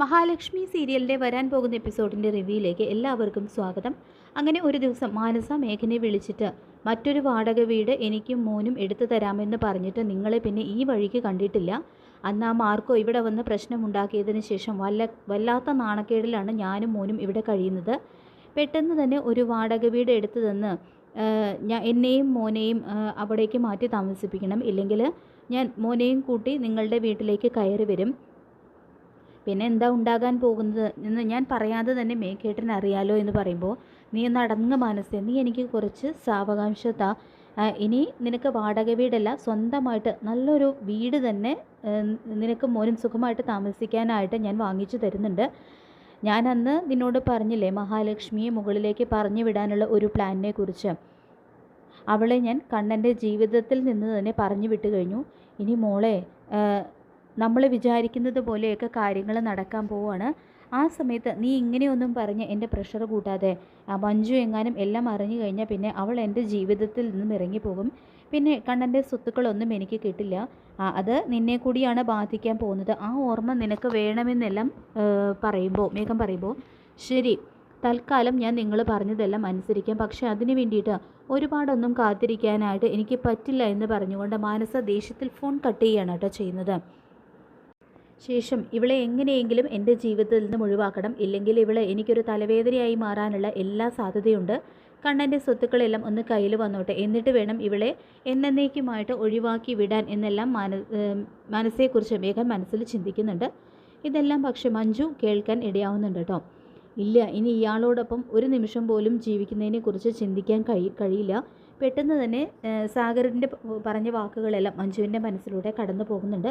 മഹാലക്ഷ്മി സീരിയലിന്റെ വരാൻ പോകുന്ന എപ്പിസോഡിന്റെ റിവ്യൂയിലേക്ക് എല്ലാവർക്കും സ്വാഗതം. അങ്ങനെ ഒരു ദിവസം മാനസ മേഘനെ വിളിച്ചിട്ട് മറ്റൊരു വാടക വീട് എനിക്കും മോനും എടുത്തു തരാമെന്ന് പറഞ്ഞിട്ട് നിങ്ങളെ പിന്നെ ഈ വഴിക്ക് കണ്ടിട്ടില്ല? അന്ന് ആ മാർക്കോ ഇവിടെ വന്ന് പ്രശ്നമുണ്ടാക്കിയതിന് ശേഷം വല്ല വല്ലാത്ത നാണക്കേടിലാണ് ഞാനും മോനും ഇവിടെ കഴിയുന്നത്? പെട്ടെന്ന് തന്നെ ഒരു വാടക വീട് എടുത്തു തന്ന് ഞാൻ എന്നെയും മോനെയും അവിടേക്ക് മാറ്റി താമസിപ്പിക്കണം. ഇല്ലെങ്കിൽ ഞാൻ മോനെയും കൂട്ടി നിങ്ങളുടെ വീട്ടിലേക്ക് കയറി വരും. പിന്നെ എന്താ ഉണ്ടാകാൻ പോകുന്നത് എന്ന് ഞാൻ പറയാതെ തന്നെ മേഘേട്ടൻ അറിയാലോ എന്ന് പറയുമ്പോൾ നീ ഒന്ന് അടങ്ങ് മനസ്സേ നീ എനിക്ക് കുറച്ച് സാവകാശം താ. ഇനി നിനക്ക് വാടക വീടല്ല സ്വന്തമായിട്ട് നല്ലൊരു വീട് തന്നെ നിനക്ക് മോനും സുഖമായിട്ട് താമസിക്കാനായിട്ട് ഞാൻ വാങ്ങിച്ചു തരുന്നുണ്ട്. ഞാൻ അന്ന് നിന്നോട് പറഞ്ഞില്ലേ മഹാലക്ഷ്മിയെ മുകളിലേക്ക് പറഞ്ഞു വിടാനുള്ള ഒരു പ്ലാനിനെ കുറിച്ച്. അവളെ ഞാൻ കണ്ണന്റെ ജീവിതത്തിൽ നിന്ന് തന്നെ പറഞ്ഞു വിട്ട് കഴിഞ്ഞു ഇനി മോളെ നമ്മൾ വിചാരിക്കുന്നത് പോലെയൊക്കെ കാര്യങ്ങൾ നടക്കാൻ പോവുകയാണ്. ആ സമയത്ത് നീ ഇങ്ങനെയൊന്നും പറഞ്ഞ് എന്റെ പ്രഷർ കൂട്ടാതെ. മഞ്ജു എങ്ങാനും എല്ലാം അറിഞ്ഞു കഴിഞ്ഞാൽ പിന്നെ അവൾ എന്റെ ജീവിതത്തിൽ നിന്നും ഇറങ്ങിപ്പോകും പിന്നെ കണ്ണന്റെ സ്വത്തുക്കളൊന്നും എനിക്ക് കിട്ടില്ല. അത് നിന്നെ കൂടിയാണ് ബാധിക്കാൻ പോകുന്നത്. ആ ഓർമ്മ നിനക്ക് വേണമെന്നെല്ലാം പറയുമ്പോൾ മേഘം പറയുമ്പോൾ. ശരി തൽക്കാലം ഞാൻ നിങ്ങൾ പറഞ്ഞതെല്ലാം അനുസരിക്കാം. പക്ഷേ അതിന് വേണ്ടിയിട്ട് ഒരുപാടൊന്നും കാത്തിരിക്കാനായിട്ട് എനിക്ക് പറ്റില്ല എന്ന് പറഞ്ഞുകൊണ്ട് മാനസ ദേഷ്യത്തിൽ ഫോൺ കട്ട് ചെയ്യാണ് കേട്ടോ ചെയ്യുന്നത്. ശേഷം ഇവളെ എങ്ങനെയെങ്കിലും എന്റെ ജീവിതത്തിൽ നിന്നും ഒഴിവാക്കണം. ഇല്ലെങ്കിൽ ഇവളെ എനിക്കൊരു തലവേദനയായി മാറാനുള്ള എല്ലാ സാധ്യതയുണ്ട്. കണ്ണന്റെ സ്വത്തുക്കളെല്ലാം ഒന്ന് കയ്യിൽ വന്നോട്ടെ. എന്നിട്ട് വേണം ഇവളെ എന്നേക്കുമായിട്ട് ഒഴിവാക്കി വിടാൻ എന്നെല്ലാം മാന മനസ്സേക്കുറിച്ച് വേഗം മനസ്സിൽ ചിന്തിക്കുന്നുണ്ട്. ഇതെല്ലാം പക്ഷെ മഞ്ജു കേൾക്കാൻ ഇടയാവുന്നുണ്ട് കേട്ടോ. ഇല്ല ഇനി ഇയാളോടൊപ്പം ഒരു നിമിഷം പോലും ജീവിക്കുന്നതിനെക്കുറിച്ച് ചിന്തിക്കാൻ കഴി കഴിയില്ല. പെട്ടെന്ന് തന്നെ സാഗറിന്റെ പറഞ്ഞ വാക്കുകളെല്ലാം മഞ്ജുവിന്റെ മനസ്സിലൂടെ കടന്നു പോകുന്നുണ്ട്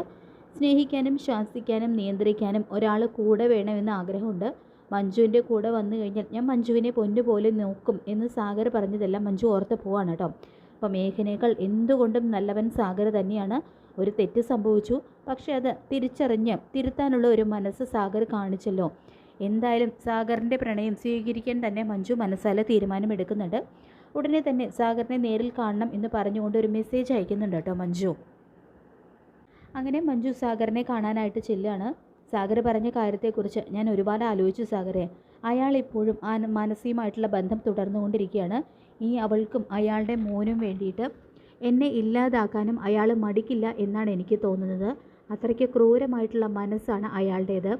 സ്നേഹിക്കാനും ശാസിക്കാനും നിയന്ത്രിക്കാനും ഒരാൾ കൂടെ വേണമെന്ന് ആഗ്രഹമുണ്ട്. മഞ്ജുവിന്റെ കൂടെ വന്നു കഴിഞ്ഞാൽ ഞാൻ മഞ്ജുവിനെ പൊന്നുപോലെ നോക്കും എന്ന് സാഗർ പറഞ്ഞതെല്ലാം മഞ്ജു ഓർത്ത് പോവാണ് കേട്ടോ. അപ്പോൾ മേഘനേക്കാൾ എന്തുകൊണ്ടും നല്ലവൻ സാഗർ തന്നെയാണ്. ഒരു തെറ്റ് സംഭവിച്ചു. പക്ഷേ അത് തിരിച്ചറിഞ്ഞ് തിരുത്താനുള്ള ഒരു മനസ്സ് സാഗർ കാണിച്ചല്ലോ. എന്തായാലും സാഗറിന്റെ പ്രണയം സ്വീകരിക്കാൻ തന്നെ മഞ്ജു മനസ്സാല തീരുമാനമെടുക്കുന്നുണ്ട്. ഉടനെ തന്നെ സാഗറിനെ നേരിൽ കാണണം എന്ന് പറഞ്ഞുകൊണ്ട് ഒരു മെസ്സേജ് അയക്കുന്നുണ്ട് കേട്ടോ മഞ്ജു. അങ്ങനെ മഞ്ജു സാഗറിനെ കാണാനായിട്ട് ചെല്ലുകയാണ്. സാഗർ പറഞ്ഞ കാര്യത്തെക്കുറിച്ച് ഞാൻ ഒരുപാട് ആലോചിച്ചു സാഗറെ. അയാൾ ഇപ്പോഴും ആ മാനസികമായിട്ടുള്ള ബന്ധം തുടർന്നുകൊണ്ടിരിക്കുകയാണ്. ഇനി അവൾക്കും അയാളുടെ മോനും വേണ്ടിയിട്ട് എന്നെ ഇല്ലാതാക്കാനും അയാൾ മടിക്കില്ല എന്നാണ് എനിക്ക് തോന്നുന്നത്. അത്രയ്ക്ക് ക്രൂരമായിട്ടുള്ള മനസ്സാണ് അയാളുടേത്.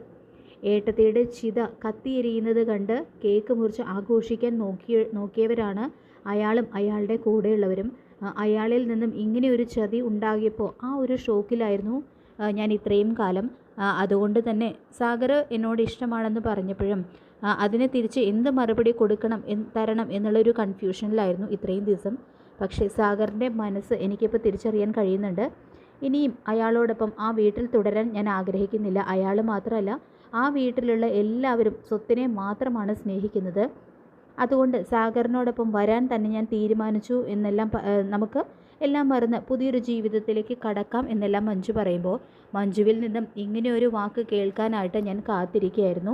ഏട്ടത്തിയുടെ ചിത കത്തിയെരിയുന്നത് കണ്ട് കേക്ക് മുറിച്ച് ആഘോഷിക്കാൻ നോക്കിയ നോക്കിയവരാണ് അയാളും അയാളുടെ കൂടെയുള്ളവരും. അയാളിൽ നിന്നും ഇങ്ങനെ ഒരു ചതി ഉണ്ടാകിയപ്പോൾ ആ ഒരു ഷോക്കിലായിരുന്നു ഞാൻ ഇത്രയും കാലം. അതുകൊണ്ട് തന്നെ സാഗർ എന്നോട് ഇഷ്ടമാണെന്ന് പറഞ്ഞപ്പോഴും അതിനെ തിരിച്ച് എന്ത് മറുപടി കൊടുക്കണം തരണം എന്നുള്ളൊരു കൺഫ്യൂഷനിലായിരുന്നു ഇത്രയും ദിവസം. പക്ഷേ സാഗറിന്റെ മനസ്സ് എനിക്കിപ്പോൾ തിരിച്ചറിയാൻ കഴിയുന്നുണ്ട്. ഇനിയും അയാളോടൊപ്പം ആ വീട്ടിൽ തുടരാൻ ഞാൻ ആഗ്രഹിക്കുന്നില്ല. അയാൾ മാത്രമല്ല ആ വീട്ടിലുള്ള എല്ലാവരും സ്വത്തിനെ മാത്രമാണ് സ്നേഹിക്കുന്നത്. അതുകൊണ്ട് സാഗറിനോടൊപ്പം വരാൻ തന്നെ ഞാൻ തീരുമാനിച്ചു എന്നെല്ലാം നമുക്ക് എല്ലാം മറന്ന് പുതിയൊരു ജീവിതത്തിലേക്ക് കടക്കാം എന്നെല്ലാം മഞ്ജു പറയുമ്പോൾ. മഞ്ജുവിൽ നിന്നും ഇങ്ങനെ ഒരു വാക്ക് കേൾക്കാനായിട്ട് ഞാൻ കാത്തിരിക്കുകയായിരുന്നു.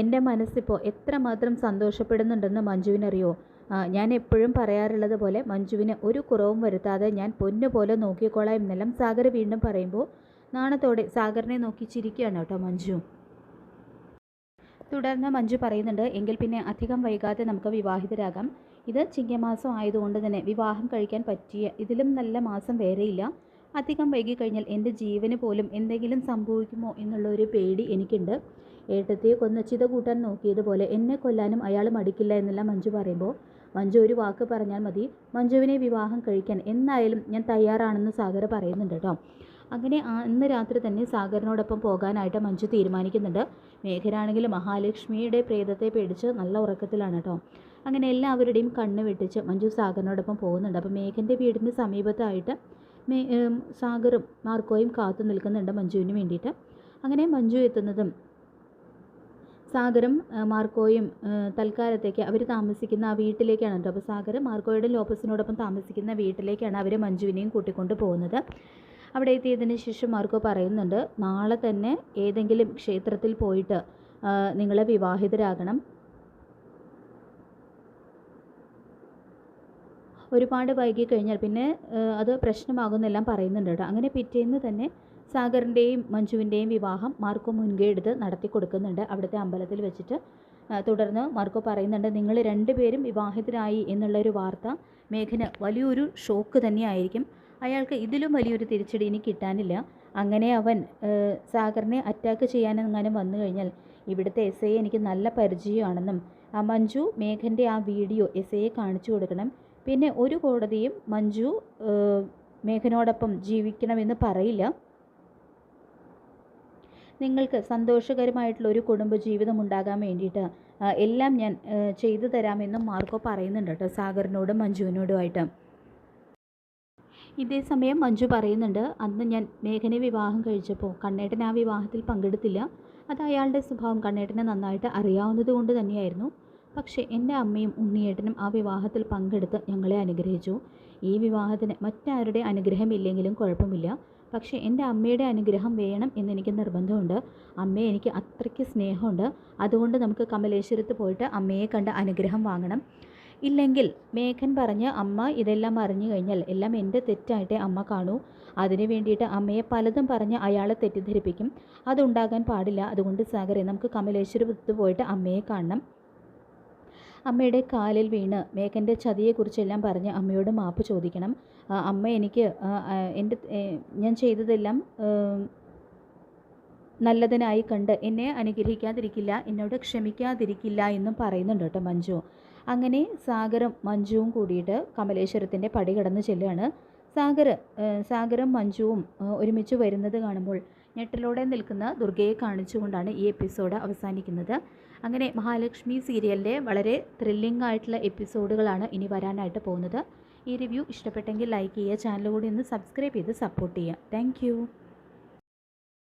എന്റെ മനസ്സിപ്പോൾ എത്രമാത്രം സന്തോഷപ്പെടുന്നുണ്ടെന്ന് മഞ്ജുവിനറിയോ? ഞാൻ എപ്പോഴും പറയാറുള്ളത് പോലെ മഞ്ജുവിന് ഒരു കുറവും വരുത്താതെ ഞാൻ പൊന്നുപോലെ നോക്കിക്കോളാം എന്നെല്ലാം സാഗർ വീണ്ടും പറയുമ്പോൾ നാണത്തോടെ സാഗറിനെ നോക്കി ചിരിക്കുകയാണ് കേട്ടോ മഞ്ജു. തുടർന്ന് മഞ്ജു പറയുന്നുണ്ട് എങ്കിൽ പിന്നെ അധികം വൈകാതെ നമുക്ക് വിവാഹിതരാകാം. ഇത് ചിങ്ങമാസം ആയതുകൊണ്ട് തന്നെ വിവാഹം കഴിക്കാൻ പറ്റിയ ഇതിലും നല്ല മാസം വേറെയില്ല. അധികം വൈകി കഴിഞ്ഞാൽ എന്റെ ജീവന് പോലും എന്തെങ്കിലും സംഭവിക്കുമോ എന്നുള്ള ഒരു പേടി എനിക്കുണ്ട്. ഏട്ടത്തെ കൊന്ന് ചിത കൂട്ടാൻ നോക്കിയതുപോലെ എന്നെ കൊല്ലാനും അയാൾ മടിക്കില്ല എന്നെല്ലാം മഞ്ജു പറയുമ്പോൾ. മഞ്ജു ഒരു വാക്ക് പറഞ്ഞാൽ മതി. മഞ്ജുവിനെ വിവാഹം കഴിക്കാൻ എന്നായാലും ഞാൻ തയ്യാറാണെന്ന് സാഗർ പറയുന്നുണ്ട് കേട്ടോ. അങ്ങനെ അന്ന് രാത്രി തന്നെ സാഗറിനോടൊപ്പം പോകാനായിട്ട് മഞ്ജു തീരുമാനിക്കുന്നുണ്ട്. മേഘനാണെങ്കിൽ മഹാലക്ഷ്മിയുടെ പ്രേതത്തെ പേടിച്ച് നല്ല ഉറക്കത്തിലാണ് കേട്ടോ അങ്ങനെ എല്ലാവരുടെയും കണ്ണ് വെട്ടിച്ച് മഞ്ജു സാഗറിനോടൊപ്പം പോകുന്നുണ്ട്. അപ്പോൾ മേഘന്റെ വീടിന് സമീപത്തായിട്ട് മേ സാഗറും മാർക്കോയും കാത്തു നിൽക്കുന്നുണ്ട് മഞ്ജുവിന് വേണ്ടിയിട്ട്. അങ്ങനെ മഞ്ജു എത്തുന്നതും സാഗറും മാർക്കോയും തൽക്കാലത്തേക്ക് അവർ താമസിക്കുന്ന ആ വീട്ടിലേക്കാണ് കേട്ടോ അപ്പോൾ സാഗർ മാർക്കോയുടെ ലോപ്പസിനോടൊപ്പം താമസിക്കുന്ന വീട്ടിലേക്കാണ് അവർ മഞ്ജുവിനെയും കൂട്ടിക്കൊണ്ട് പോകുന്നത്. അവിടെ എത്തിയതിന് ശേഷം മാർക്കോ പറയുന്നുണ്ട് നാളെ തന്നെ ഏതെങ്കിലും ക്ഷേത്രത്തിൽ പോയിട്ട് നിങ്ങളെ വിവാഹിതരാകണം. ഒരുപാട് വൈകി കഴിഞ്ഞാൽ പിന്നെ അത് പ്രശ്നമാകുമെന്നെല്ലാം പറയുന്നുണ്ട് കേട്ടോ. അങ്ങനെ പിറ്റേന്ന് തന്നെ സാഗറിന്റെയും മഞ്ജുവിന്റെയും വിവാഹം മാർക്കോ മുൻകൈ എടുത്ത് നടത്തി കൊടുക്കുന്നുണ്ട് അവിടുത്തെ അമ്പലത്തിൽ വെച്ചിട്ട്. തുടർന്ന് മാർക്കോ പറയുന്നുണ്ട് നിങ്ങൾ രണ്ടുപേരും വിവാഹിതരായി എന്നുള്ളൊരു വാർത്ത മേഘന വലിയൊരു ഷോക്ക് തന്നെയായിരിക്കും. അയാൾക്ക് ഇതിലും വലിയൊരു തിരിച്ചടി ഇനി കിട്ടാനില്ല. അങ്ങനെ അവൻ സാഗറിനെ അറ്റാക്ക് ചെയ്യാനെങ്ങാനും വന്നു കഴിഞ്ഞാൽ ഇവിടുത്തെ എസ് ഐ എനിക്ക് നല്ല പരിചയമാണെന്നും ആ മഞ്ജു മേഘന്റെ ആ വീഡിയോ എസ് ഐയെ കാണിച്ചു കൊടുക്കണം. പിന്നെ ഒരു കോടതിയും മഞ്ജു മേഘനോടൊപ്പം ജീവിക്കണമെന്ന് പറയില്ല. നിങ്ങൾക്ക് സന്തോഷകരമായിട്ടുള്ള ഒരു കുടുംബജീവിതം ഉണ്ടാകാൻ വേണ്ടിയിട്ട് എല്ലാം ഞാൻ ചെയ്തു തരാമെന്നും മാർക്കോ പറയുന്നുണ്ട് കേട്ടോ സാഗറിനോടും മഞ്ജുവിനോടുമായിട്ട്. ഇതേ സമയം മഞ്ജു പറയുന്നുണ്ട് അന്ന് ഞാൻ മേഘനെ വിവാഹം കഴിച്ചപ്പോൾ കണ്ണേട്ടൻ ആ വിവാഹത്തിൽ പങ്കെടുത്തില്ല. അത് അയാളുടെ സ്വഭാവം കണ്ണേട്ടനെ നന്നായിട്ട് അറിയാവുന്നത് കൊണ്ട് തന്നെയായിരുന്നു. പക്ഷേ എന്റെ അമ്മയും ഉണ്ണിയേട്ടനും ആ വിവാഹത്തിൽ പങ്കെടുത്ത് ഞങ്ങളെ അനുഗ്രഹിച്ചു. ഈ വിവാഹത്തിന് മറ്റാരുടെ അനുഗ്രഹം ഇല്ലെങ്കിലും കുഴപ്പമില്ല. പക്ഷേ എന്റെ അമ്മയുടെ അനുഗ്രഹം വേണം എന്നെനിക്ക് നിർബന്ധമുണ്ട്. അമ്മയെ എനിക്ക് അത്രയ്ക്ക് സ്നേഹമുണ്ട്. അതുകൊണ്ട് നമുക്ക് കമലേശ്വരത്ത് പോയിട്ട് അമ്മയെ കണ്ട് അനുഗ്രഹം വാങ്ങണം. ഇല്ലെങ്കിൽ മേഘൻ പറഞ്ഞ് അമ്മ ഇതെല്ലാം അറിഞ്ഞു കഴിഞ്ഞാൽ എല്ലാം എന്റെ തെറ്റായിട്ടേ അമ്മ കാണൂ. അതിനു വേണ്ടിയിട്ട് അമ്മയെ പലതും പറഞ്ഞ് അയാളെ തെറ്റിദ്ധരിപ്പിക്കും. അതുണ്ടാകാൻ പാടില്ല. അതുകൊണ്ട് സാഗറെ നമുക്ക് കമലേശ്വരത്ത് പോയിട്ട് അമ്മയെ കാണണം. അമ്മയുടെ കാലിൽ വീണ് മേഘന്റെ ചതിയെക്കുറിച്ചെല്ലാം പറഞ്ഞ് അമ്മയോട് മാപ്പ് ചോദിക്കണം. അമ്മ എനിക്ക് എന്റെ ഞാൻ ചെയ്തതെല്ലാം നല്ലതിനായി കണ്ട് എന്നെ അനുഗ്രഹിക്കാതിരിക്കില്ല എന്നോട് ക്ഷമിക്കാതിരിക്കില്ല എന്നും പറയുന്നുണ്ട് കേട്ടോ മഞ്ജു. അങ്ങനെ സാഗറും മഞ്ജുവും കൂടിയിട്ട് കമലേശ്വരത്തിന്റെ പടി കടന്ന് ചെല്ലുകയാണ്. സാഗർ സാഗറും മഞ്ജുവും ഒരുമിച്ച് വരുന്നത് കാണുമ്പോൾ ഞെട്ടലോടെ നിൽക്കുന്ന ദുർഗയെ കാണിച്ചുകൊണ്ടാണ് ഈ എപ്പിസോഡ് അവസാനിക്കുന്നത്. അങ്ങനെ മഹാലക്ഷ്മി സീരിയലിന്റെ വളരെ ത്രില്ലിംഗ് ആയിട്ടുള്ള എപ്പിസോഡുകളാണ് ഇനി വരാനായിട്ട് പോകുന്നത്. ഈ റിവ്യൂ ഇഷ്ടപ്പെട്ടെങ്കിൽ ലൈക്ക് ചെയ്യുക ചാനൽ കൂടി ഒന്ന് സബ്സ്ക്രൈബ് ചെയ്ത് സപ്പോർട്ട് ചെയ്യുക. താങ്ക്